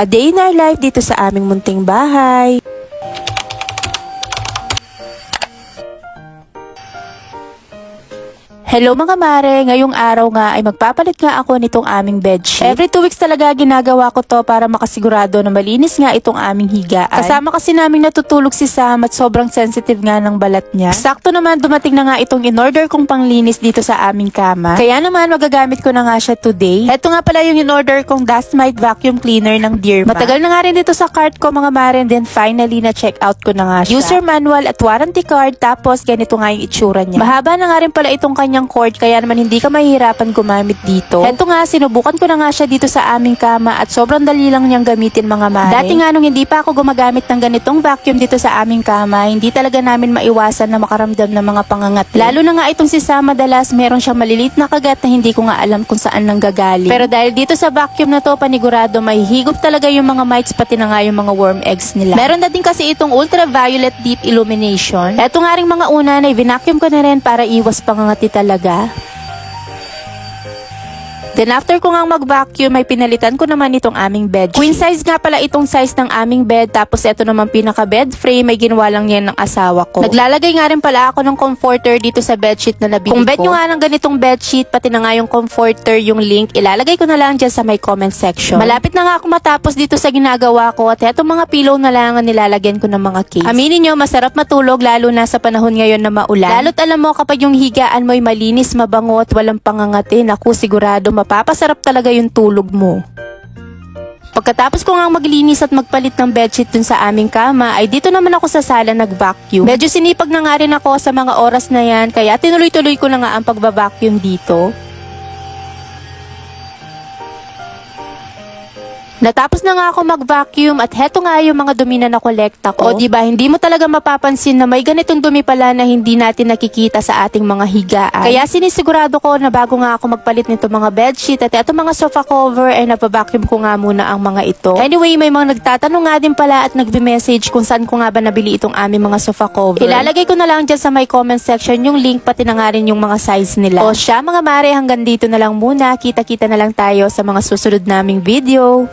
A day in our life dito sa aming munting bahay. Hello mga mare, ngayong araw nga ay magpapalit nga ako nitong aming bedsheet. Every two weeks talaga ginagawa ko to para makasigurado na malinis nga itong aming higaan. Kasama kasi namin natutulog si Sam at sobrang sensitive nga ng balat niya. Sakto naman dumating na nga itong in-order kong panglinis dito sa aming kama. Kaya naman magagamit ko na nga siya today. Ito nga pala yung in-order kong Dust Mite Vacuum Cleaner ng Dearma. Matagal na nga rin dito sa cart ko mga mare, then finally na check out ko na nga siya. User manual at warranty card, tapos ganito nga yung itsura niya. Mahaba na nga rin pala itong kanyang cord, kaya naman hindi ka mahihirapan gumamit dito. Eto nga, sinubukan ko na nga siya dito sa aming kama at sobrang dali lang niyang gamitin mga mare. Dati nga nung hindi pa ako gumagamit ng ganitong vacuum dito sa aming kama, hindi talaga namin maiwasan na makaramdam ng mga pangangat. Lalo na nga itong si Sam madalas meron siyang malilit na kagat na hindi ko nga alam kung saan nang gagaling. Pero dahil dito sa vacuum na to, panigurado may higop talaga yung mga mites pati na nga yung mga worm eggs nila. Meron na din kasi itong ultraviolet deep illumination. Eto nga ring mga una na i-vacuum ko na rin para iwas pangangati talaga talaga? Then after ko nga mag-vacuum, may pinalitan ko naman itong aming bed Queen size nga pala itong size ng aming bed, tapos ito naman pinaka bed frame, may ginawa lang yan ng asawa ko. Naglalagay nga rin pala ako ng comforter dito sa bedsheet na nabili Kung bed nyo nga ng ganitong bedsheet, pati na nga yung comforter, yung link, ilalagay ko na lang dyan sa may comment section. Malapit na nga ako matapos dito sa ginagawa ko, at etong mga pillow na lang ang nilalagyan ko ng mga case. Aminin nyo, masarap matulog, lalo na sa panahon ngayon na maulan. Lalo't alam mo, kapag yung higaan mo'y malinis, mabango at walang pangangati, naku, sigurado mapapasarap talaga yung tulog mo. Pagkatapos ko nga maglinis at magpalit ng bedsheet dun sa aming kama, ay dito naman ako sa sala nag-vacuum. Medyo sinipag na nga rin ako sa mga oras na yan, kaya tinuloy-tuloy ko na nga ang pagbabacuum dito. Natapos na nga ako mag-vacuum at heto nga yung mga dumi na nakolekta ko. O di ba hindi mo talaga mapapansin na may ganitong dumi pala na hindi natin nakikita sa ating mga higaan. Kaya sinisigurado ko na bago nga ako magpalit nito mga bedsheet at eto mga sofa cover ay napavacuum ko nga muna ang mga ito. Anyway, may mga nagtatanong nga din pala at nagbe-message kung saan ko nga ba nabili itong aming mga sofa cover. Ilalagay ko na lang dyan sa my comment section yung link pati na nga rin yung mga size nila. O siya mga mare, hanggang dito na lang muna. Kita-kita na lang tayo sa mga susunod naming video.